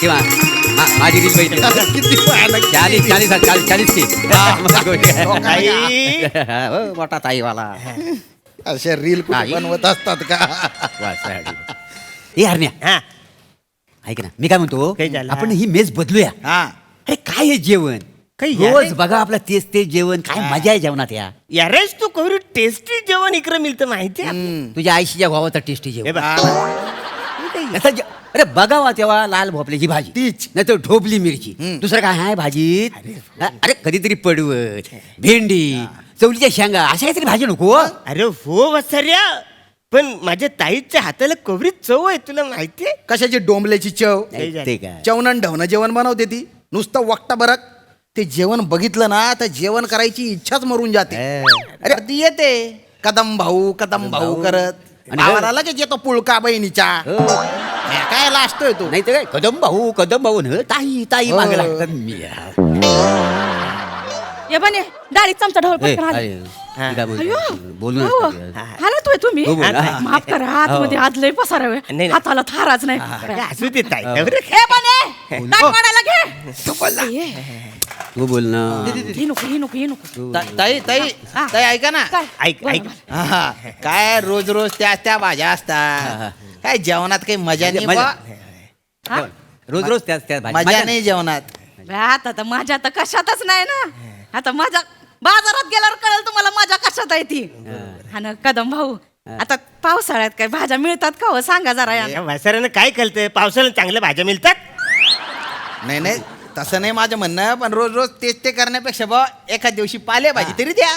किंवा मा- माझी रील बघितली किती भयानक. चाळीस चाळीस चाळीस चाळीस की. ताई. हो, मोठा ताईवाला. अशा रील बनवत असतात का. ए हरण्या. हा. ऐक ना मी काय म्हणतो काय झालं? आपण ही मेस बदलूया. हा. अरे काय हे जेवण? काही रोज बघा आपलं तेच तेच जेवण. काय मजा आहे जेवणात या. यारेच तू कवरी टेस्टी जेवण इकडे मिळतं माहिती. तुझ्या आईशीच्या भावाचा टेस्टी जेवण. जे- अरे बघावा तेव्हा लाल भोपल्याची भाजी. तीच. नाही तर ढोबली मिरची. दुसरं काय आहे भाजीत? हा, अरे कधीतरी पडवत भेंडी चवलीच्या शेंगा अशा काहीतरी भाजी नको हो? अरे हो वसाऱ्या पण माझ्या ताईच्या हाताला कवरी चव आहे तुला माहितीये कशाची डोंबल्याची चव? नाही, ते काय? चवणन ढवणं जेवण बनवते ती. नुसतं वक्ता बरक. ते जेवण बघितलं ना तर जेवण करायची इच्छाच मरून जाते. अरे ती येते? कदम भाऊ कदम भाऊ करत. आणि भावाला लगेच येतो पुळका बहिणीच्या हो. हे काय लाजतोय तू नाही तर काय कदम भाऊ कदम भाऊ न ताई ताई. मागे लागतात मी ये बने डाळीत चमचा ढवळ ए, पटकन. अरे, काय बोलू हो. नका. आलात होय तुम्ही हो, बोल. हा. माफ करा आतमध्ये आज लय पसारा नाही. हाताला थाराच नाही असू दे ताई हो. बरं. ए बने ताट वाढायला घे ये. तू बोल ना. ही. नको ही नको ही नको. ता- ताई ताई हा. ताई ऐका ना. काय? ऐक बोला, ऐक. हा, काय रोज रोज त्या त्या भाज्या असतात. काय जेवणात काही मजा नाही मजा-. हा? रोज रोज त्याच त्याच भाजी मजा नाही जेवणात. आता तर माझ्या तर कशातच नाही ना. आता माझ्या बाजारात गेल्यावर कळेल तुम्हाला माझ्या कशात आहे ती. हा ना कदम भाऊ. आता पावसाळ्यात काय भाज्या मिळतात का हो? सांगा जरा या या काय कळतंय? पावसाळ्यात चांगल्या भाज्या मिळतात? नाही नाही. तसं नाही माझं म्हणणं पण रोज रोज तेच ते करण्यापेक्षा बा एखाद दिवशी पालेभाजी तरी द्या.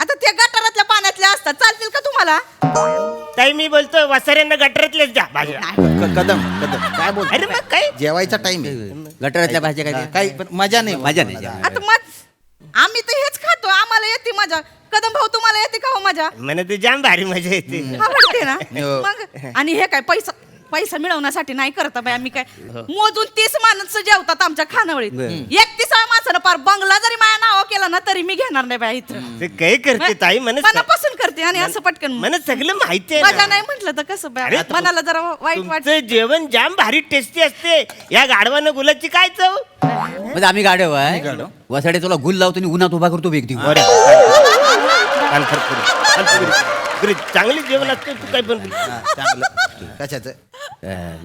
आता त्या गटारातल्या पाण्यातल्या असतात चालतील का तुम्हाला? ताई मी बोलतो वसाऱ्यांना गटरातलेच द्या भाज्या. क- कदम कदम. काय बोल अरे मग काय? जेवायचा टाइम आहे. गटारातल्या भाज्या काय काही पण मजा नाही. मजा नाही. आता मग आम्ही तर हेच खातो आम्हाला येते मजा. कदम भाऊ तुम्हाला येते का हो मजा? म्हणे ते जाम भारी मजा येते. आवडते ना? हो. मग आणि हे काय पैसा पैसा मिळवण्यासाठी नाही करत बाई आम्ही काय? मोजून तीस माणसं जेवतात आमच्या खानावळीत. एकतीसाव्या माणसानं पार बंगला जरी माझ्या नाव केला ना तरी मी घेणार नाही बाई इथं. ते काय करते ताई म्हणे मनापासून करते आणि असं पटकन म्हणे सगळं माहिती आहे मजा ना. नाही म्हटलं तर कसं बाई? अरे, मनाला जरा वाईट वाटत. तुमचं जेवण जाम भारी टेस्टी असते. या गाडवानं गुलाची काय चव? म्हणजे आम्ही गाडव आहे. वसाडे तुला गुल लावतो आणि उन्हात उभा करतो व्यक्ती चांगली जेवण असते तू काय पण बोल. हा, चांगलं. कशाचं?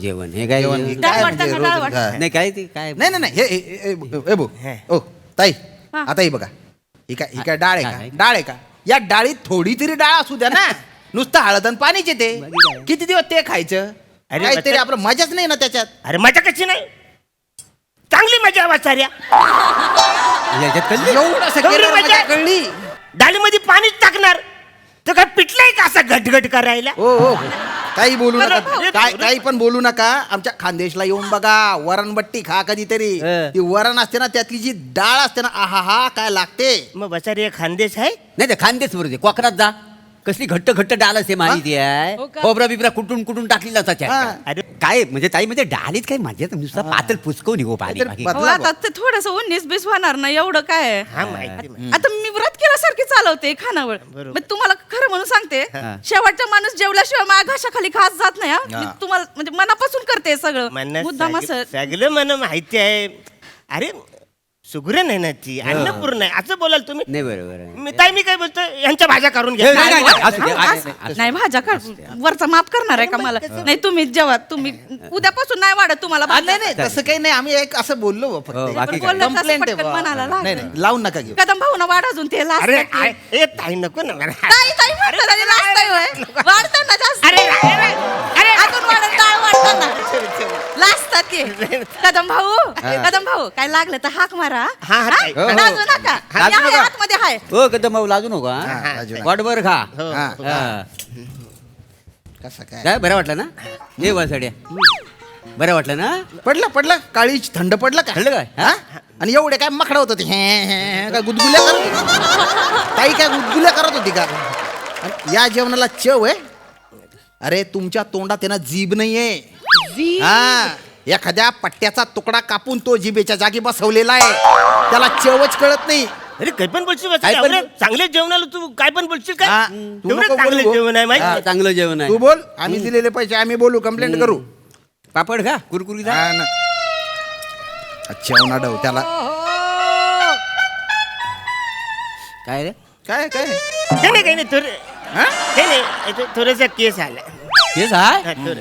जेवण. हे काय? जेवण? डाळ काय वाटतं म्हणजे रोज- वाटतं? हा. नाही काय ते? काय? नाही नाही नाही हे- हे हे- हे- हे बघ. ओ ताई हा. आता ही बघा. ही काय ही काय डाळ आहे हा, का. डाळ आहे का? या डाळीत थोडी तरी डाळ असू द्या ना. नुसतं हळद आणि पाणीच येते. किती दिवस ते खायचं? अरे काहीतरी बच्चा- आपलं मजाच नाही ना त्याच्यात. अरे मजा कशी नाही? चांगली मजा वाचार्या याच्यात कल्ली? एवढं असं एवढी केल्यावर मजा? मजा कळली. डाळीमध्ये पाणीच टाकणार. तर काय पिटलंय का असा घटघट करायला? हो हो. काही बोलू नका. काय काही पण बोलू नका. आमच्या खानदेशला येऊन बघा. वरणबट्टी खा कधीतरी. हं. ती वरण असते ना त्यातली जी डाळ असते ना आहा हा काय लागते? मग बचारी खानदेश आहे? नाही ते खानदेश बरोबर कोकणात जा. कसली घट्ट घट्ट डाळ असते माहिती आहे हो का? खोबरा बिबरा कुटून कुटून टाकली जातात त्यात. हा. अरे काय म्हणजे ताई म्हणजे डाळीत काय मजा आहे? नुसतं पातळ पुचकवून निघो पाणी काहीतरी बाकी. बदला हो, आता ते थोडस उन्नीस बीस होणार ना एवढं काय आहे? हा माहिती माहिती. आता मी व्रत केल्यासारखी चालवते खानावळ बरोबर. मग तुम्हाला खरं म्हणून सांगते हा. शेवटचा माणूस जेवल्याशिवाय माझ्या घशाखाली खास जात नाही हा. मी हा. तुम्हाला म्हणजे मनापासून करते हे सगळं म्हणणं मुद्दाम सगळं असं सगळं मला माहिती आहे अरे सुगरण आहे ना ती अन्नपूर्ण आहे असं बोलाल तुम्ही? नाही बरोबर आहे. मी ताई मी काय बोलतो यांच्या भाज्या करून नाही, नाही, घ्या नाही, असू दे, हा, असू असं- दे, असू नाही भाज्या कर वरचा माफ करणार आहे का मला? नाही तुम्ही जेव्हा तुम्ही उद्यापासून नाही वाढत तुम्हाला नाही. नाही तसं काही नाही. आम्ही एक असं बोललो बा हो, फक्त बाकी काय? बोललं तसं कंप्लेंट आहे पटकन बा. मनाला लागलं. नाही नाही लावून नका घेऊ. कदम भाऊ ना वाढ अजून ते लास्ट अरे ताई आ- ए ताई नको ना मला. ताई म्हणतात आणि last ताई होय. वाढताना जास्त. अरे अरे अरे. अजून वाढत डाळ वाढताना. लास्ट ते कदम भाऊ. कदम भाऊ काय लागलं तर हाक मारा हा, हा, ताई. हो, हो. लाजू नका लाजू या, या, नका. आतमध्ये हाय हो कदम भाऊ लाजू नको हा, हा? लाजू नका. वाटभर खा हो. हा. हा. कसं काय काय बरं वाटलं ना ये वसाड्या बरं वाटलं ना पडलं पडलं काळी थंड पडलं का काय? हा? आणि एवढे काय मखडा होत होते हे, हे, हे, काय गुदगुल्या करत होती? ताई काय गुदगुल्या करत होती का आणि या जेवणाला चव आहे अरे तुमच्या तोंडात आहे ना जीभ नाहीये हा एखाद्या पट्ट्याचा तुकडा कापून तो जिभेच्या जागी बसवलेला आहे. त्याला चवच कळत नाही. अरे काय पण बोलशील बच्चा, काय पण- एवढं चांगल्या जेवणाला तू काय पण बोलशील काय हा, तू एवढं नको चांगलं बोलू. जेवण आहे हा, माहिती चांगलं जेवण तू आहे बोल आम्ही दिलेले पैसे आम्ही बोलू कंप्लेंट करू. पापड खा कुरकुरी हा ना. अच्छा डव त्याला. काय रे? काय काय? काही नाही काही नाही थोडं हा? काही नाही थोडासा केस आला. तेच आहे? हा, थोडं.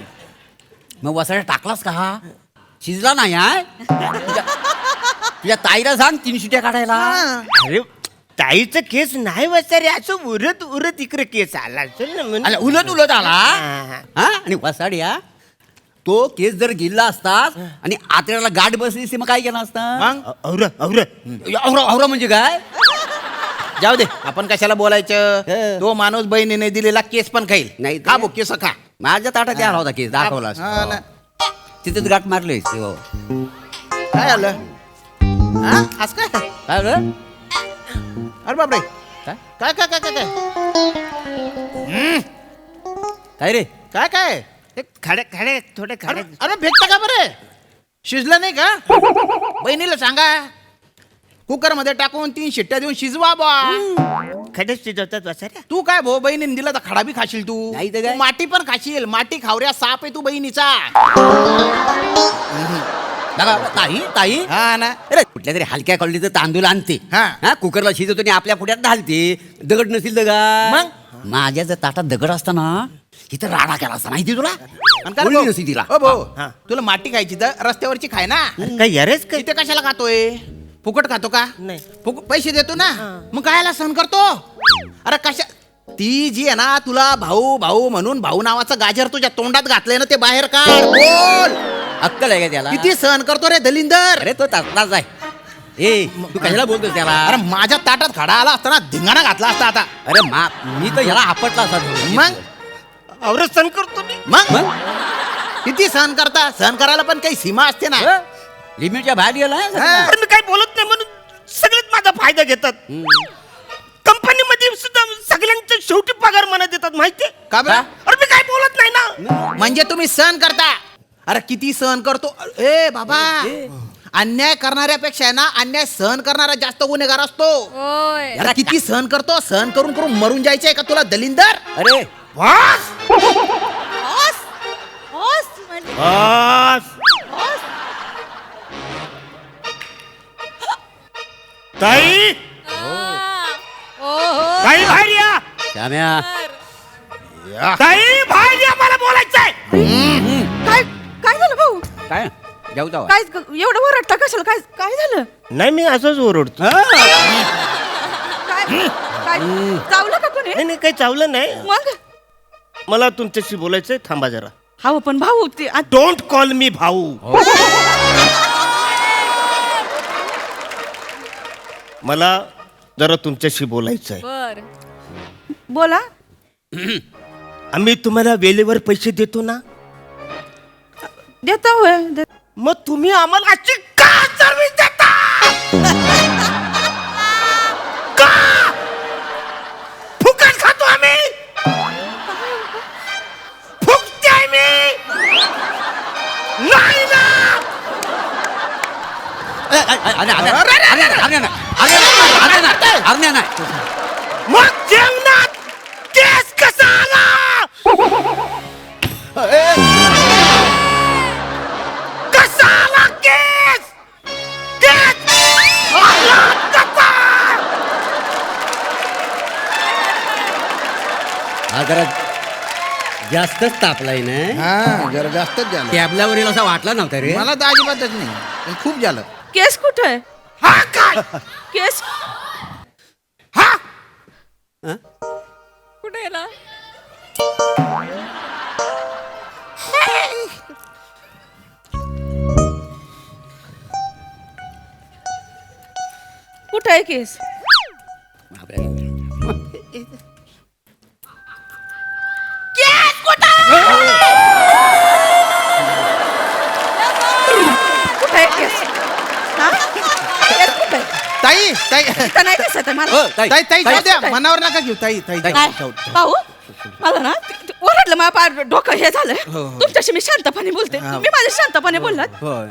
मग वसाड्या टाकलास का हा? शिजला नाही हाय तुझ्या तुझ्या ताईला सांग तीन शिट्या काढायला. अरे ताईचं केस नाही वसारे असं उरत उरत इकडे केस आला असेल ना म्हणून. अरे उलट उलट आला? हा. आणि वसाड्या तो केस जर गिल्ला असतास आणि आतड्याला गाठ बसली असती मग काय केलं असतं? मग? औरा औरा. औरा औरा म्हणजे काय? जाऊ दे आपण कशाला बोलायचं? हे. तो माणूस बहिणीने दिलेला केस पण खाईल. नाही ते- खा भो केस खा. माझ्या ताटात आला होता केस दाखवला हा ना. तिथेच गाठ मारली हो. काय आलं? हा? असं काय? काय रे? अरे बापरे. काय? काय काय काय काय काय? काय रे? काय काय? ते खडे खडे थोडे खडे. अरे अरे भेटता का बरे? शिजलं नाही का? बहिणीला सांगा. कुकरमध्ये टाकून तीन शिट्ट्या देऊन शिजवा बा. शिजवतात वसाऱ्या तू काय भो बहिणीने दिला तर खडा बी खाशील तू? नाही तर काय? तू माती पण खाशील. माती खावऱ्या साप आहे तू बहिणीचा. बघा ताई ताई. हा ना. अरे कुठल्या तरी हलक्या क्वालिटीचं तांदूळ आणते. हा. हा कुकरला शिजवतो आणि आपल्या पुढ्यात घालते. दगड नसेल दगड मग? माझ्या जर ताटात दगड असताना इथं राडा केला असता माहिती तुला? आणि काय रे बोलली भाऊ? नसती तिला. ओ भाऊ हा. तुला माती खायची तर रस्त्यावरची खाय ना. काय यारेच काय इथे कशाला खातोय? फुकट खातो का? नाही. फुक- पैसे देतो ना? मग कायला सहन करतो? अरे कशा ती जी आहे ना तुला भाऊ भाऊ म्हणून भाऊ नावाचं गाजर तुझ्या तोंडात घातलंय ना ते बाहेर काढ. बोल. अक्कल आहे का त्याला? किती सहन करतो रे दलिंदर? अरे तो तसलाच आहे. ए तू कशाला बोलतोस त्याला? अरे माझ्या ताटात खडा आला असताना धिंगाणा घातला असता आता. अरे मा मी तर ह्याला आपटला असता मग? औरत सण करतो मी. मग? मग? किती सहन करता? सहन करायला पण काही सीमा असते ना. लिमिटच्या बाहेर गेला हा. पण मी काय बोलत नाही म्हणून सगळेच माझा फायदा घेतात. कंपनीमध्ये सुद्धा सगळ्यांच्या शेवटी पगार मला देतात माहिती? का बरं? अरे मी काय बोलत नाही ना? म्हणजे तुम्ही सहन करता? अरे किती सहन करतो? ए बाबा अन्याय करणाऱ्यापेक्षा आहे ना अन्याय सहन करणारा जास्त गुन्हेगार असतो. होय. अरे किती सहन करतो? सहन करून करून मरून जायचंय का तुला दलिंदर? अरे बस! ओस ओस म्हणजे? ताई? ओ हो. ताई बाहेर या. श्याम्या ताई बाहेर या मला बोलायचंय. काय काय झालं भाऊ? काय? जाऊ जाऊ. काय एवढं ओरडता कशाला? काय काय झालं? नाही मी असंच ओरडतो. काय काय चावलं का कोणी? नाही नाही काही चावलं नाही. मग? मला तुमच्याशी बोलायचंय थांबा जरा. हा पण भाऊ ते आ- डोंट कॉल मी भाऊ. मला जरा तुमच्याशी बोलायचंय बर बोला आम्ही तुम्हाला वेळेवर पैसे देतो ना देता होय दे- मग तुम्ही आम्हाला अशी का सर्विस देता का फुकट खातो आम्ही फुकते मी नाही ना मग जेवणात केस कसा आला कसा आला केस केस आला कसा? हा जरा जास्तच तापलाय ना? हा जरा जास्तच झालं. टॅबलावर येईल असा वाटला नव्हता रे. मला तर अजिबातच नाही. पण खूप झालं. केस कुठे आहे? हा काय? केस कुठे गेला कुठे आहे केस? ताई ताई. इथं नाही दिसत आहे मला. हो, ताई, ताई ताई जाऊ द्या. ताई. मनावर नका घेऊ ताई ताई ताई. काय जाऊ, जाऊ. भाऊ मला ना ओरडलं मला पार डोकं हे झालं हो, हो. तुमच्याशी मी शांतपणे बोलते. हा. तुम्ही माझ्या शांतपणे बोललात. होय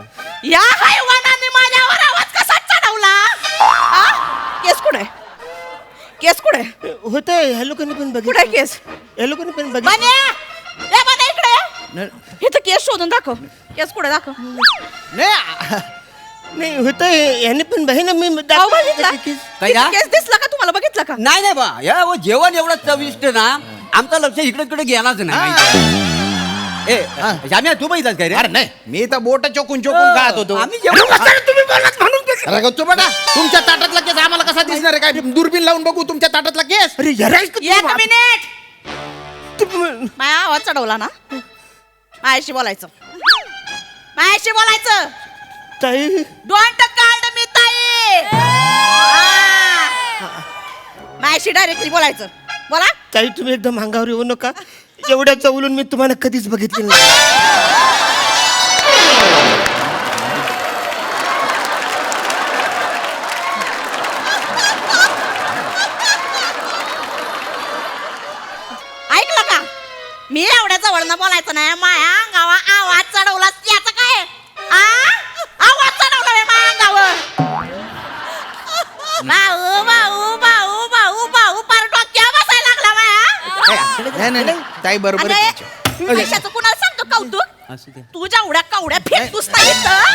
या हैवानाने माझ्यावर आवाज कसा चढवला? आ? केस कुठे? केस कुठे? होत ह्या लोकांनी पण कुठे बघितलं केस? या लोकांनी पण बघितलं. मान्या! ए इकडे. न- हे तर केस शोधून दाखव. केस कुठे दाखव? नाही नाही होत याने पण बहीण मी अहो, बघितला काय का? केस दिसला का तुम्हाला? बघितला का? नाही नाही बा. या वो जेवण एवढं चविष्ट ना आमचं लक्ष इकडे तिकडे गेलाच नाही. ए. जाम्या तू बघितलास काय रे? अरे नाही. मी तर बोट चोकून चोकून खात होतो. आम्ही जेवण तुम्ही बोलत म्हणून केस. अरे गच्चू बघा तुमच्या ताटातला केस आम्हाला कसा दिसणार आहे? काय दुर्बीन लावून बघू तुमच्या ताटातला केस? अरे जराईस का एक तू? मिनिट! तुम्ही- माझ्या आवाज चढवला ना? माझ्याशी बोलायचं. माझ्याशी बोलायचं! ताई? डोंट कार्ड मी ताई. माझ्याशी डायरेक्टली बोलायचं. बोला. ताई तुम्ही एकदम अंगावर येऊ नका. एवढ्या चवलून मी तुम्हाला कधीच बघितलं नाही. ताई बरोबर आहे अरे. पैशाचं कुणाला सांगतो? कौतुक? असू दे. तू जेवढ्या कवड्या फेकतोस ना इथं.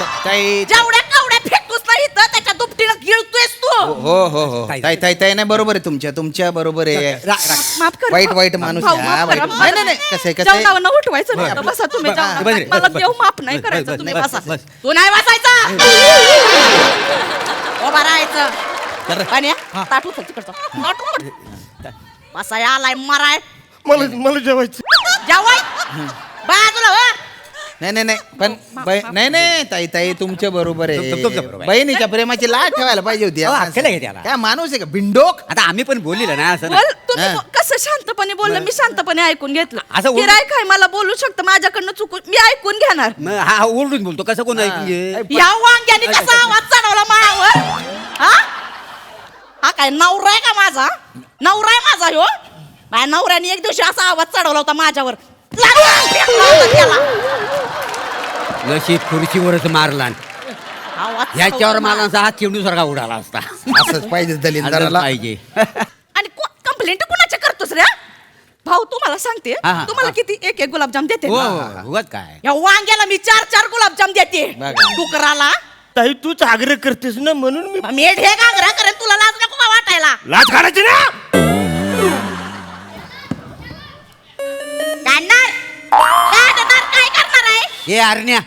ता- ताई जेवढ्या कवड्या फेकतोस ना इथं त्याच्या दुपटीनं गिळतोयस तू. हो हो हो ताई, ताई ताई. ताई नाही बरोबर आहे तुमच्या. तुमच्या बरोबर आहे. रा- रा- माफ कर. वाईट- वाईट माणूस भाऊ, आहे, माफ हा, करा, वाईट- माफ नाही. नाही? जेवणावरनं उठवायचं नाही. बरं, बसा तुम्ही बरं, मला देव माफ नाही करायचं. तुम्ही बस. तू नाही बसायचं. उभा राहायचं. पाण्या ताट उचल तिकडचं. ताट उचल. बसाय आलाय मराय. मला मला जेवायचं. जेवाय? बाजूला हो. नाही नाही नाही पण बै- नाही नाही ताई ताई तुमच्या बरोबर तुम- तुम- तुमच्या आहे बरोबर आहे. बहिणीच्या प्रेमाची लाट ठेवायला पाहिजे होती. या अहो, माणसाने. अक्कल आहे त्याला. काय माणूस आहे का? बिंडोक? आता आम्ही पण बोललेलं ना असं तुम्ही हा. बो- कसं शांतपणे बोललं? मी शांतपणे ऐकून घेतलं. असं काय मला बोलू शकतं? माझ्याकडनं चुकून मी ऐकून घेणार. मग हा हा ओरडून बोलतो. कसं कोण ऐकून या वांग्याने कसा आवाज चढवला मायावर? हा? हा काय नवरा आहे का माझा? नवरा आहे माझा ह्यो माझ्या नवऱ्याने एक दिवशी असा आवाज चढवला होता माझ्यावर. लागला, फेकला होता त्याला. नशीब खुर्चीवरच मारला. आवाज ह्याच्यावर चढवला. मला हा सारखा उडाला असता. असंच पाहिजे दलिंदराला. पाहिजे. आणि कंप्लेंट कुणाच्या करतोस रे? भाऊ तुम्हाला सांगते. हा, हा, तुम्हाला हा. किती एक एक गुलाबजाम देते. हो? हो, उगाच काय? या वांग्याला मी चार चार गुलाबजाम देते. बघा. डुकराला. ताई तूच आग्रह करतेस ना म्हणून मी मी ढेग आग्रह करेन तुला लाज नको का वाटायला? लाच काढायची ना! हे आरण्या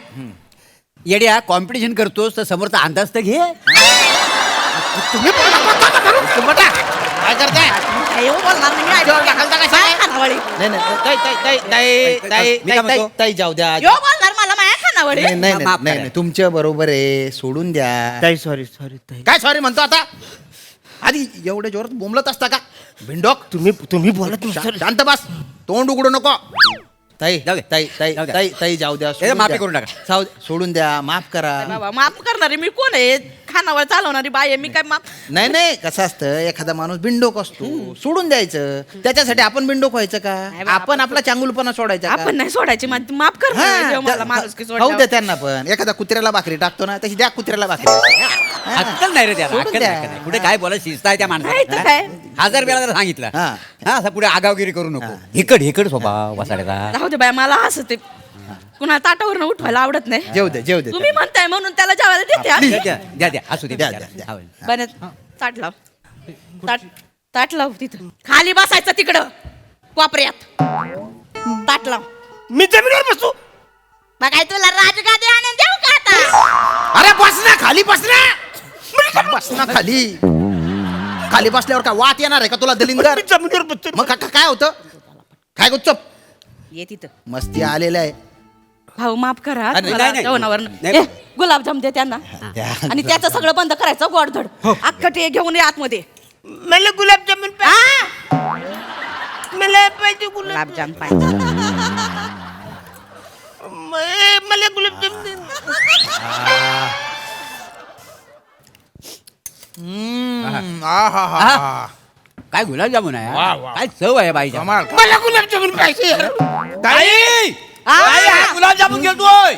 येड्या कॉम्पिटिशन करतोस तर समोरचा अंदाज तर घे. काय करताय काय येऊ बोलणार नाही मी ऐकून जोर घ्या. ढकलता कशा काय काय? खानावळी? नाही नाही ताई ताई ताई ताई ताई मी काय ताई म्हणतो? ताई जाऊ द्या. यो बोलणार मला माया खानावळी? नाही नाही माफ नाही करा. नाही तुमच्या बरोबर आहे सोडून द्या. ताई सॉरी सॉरी ताई. काय सॉरी म्हणतो आता? आधी एवढ्या जोरात बोंबलत असता का? भिंडोक? तुम्ही तुम्ही बोलत. शांत बस. तोंड उघडू नको. ताई जाऊ दे. ताई ताई जाऊ द्या. ताई ताई जाऊ द्या सोडून माफी द्या. करून टाका. जाऊ द्या, सोडून द्या माफ करा बाबा माफ करणारी मी कोण आहे खानावळ चालवणारी बाई आहे मी काय माफ नाही नाही कसं असतं एखादा माणूस बिंडोक असतो सोडून द्यायचं त्याच्यासाठी आपण बिंडोक व्हायचं का बा, आपण आपला चांगुलपणा सोडायचा का? आपण नाही सोडायची मा- माफ कर हा, मला माणूस की खाऊ द्या त्यांना पण एखादा कुत्र्याला भाकरी टाकतो ना तशी द्या कुत्र्याला भाकरी हा. अक्कल नाही रे त्याला सोडून अक्कल द्या. नाही, अक्कल नाही. कुठे काय बोला शिस्त आहे त्या नाही तर माणसाला काय? हजार वेळा जर सांगितलं हा. हा असं पुढे आगावगिरी करू नको हेकड हेकड स्वभाव वसाड्याचा राहू दे बाय मला असं ते कुणाला ताटावरनं उठवायला आवडत नाही. जेव दे जेव दे तुम्ही म्हणताय म्हणून त्याला जेवायला देते हा. द्या द्या द्या असू दे द्या, बिचारा. द्या, द्या. बनत ताट लाव. ताट ताट लाव तिथं. खाली बसायचं तिकडं. कोपऱ्यात. ताट लाव. मी जमिनीवर बसू? बघाय तुला राजगादी आणून देऊ का आता? अरे बस ना खाली बस ना. बस ना खाली. खाली बसल्यावर काय वाट येणार आहे का तुला दलिंदर? मी जमिनीवर बसतो मग का- का- काय होतं? काय गुच्चप ये तिथं. मस्ती आलेलं आहे. भाऊ माफ करा अरे, तुम्हाला नाही, नाही. जेवणावरनं. नाही. ए, गुलाबजाम दे त्यांना द्या. आणि त्याचं सगळं बंद करायचं गोडधड अख्खं ते घेऊन ये आतमध्ये मला गुलाबजामुन पाहिजे हा मला पाहिजे गुलाब गुलाबजाम पाहिजे म- मला गुलाबजामुन दे. हम्म, आहाहा. काय गुलाबजामुन आहे वा. काय चव आहे कमाल मला गुलाबजामुन पाहिजे ताई! गुलाबजामुन घेतोय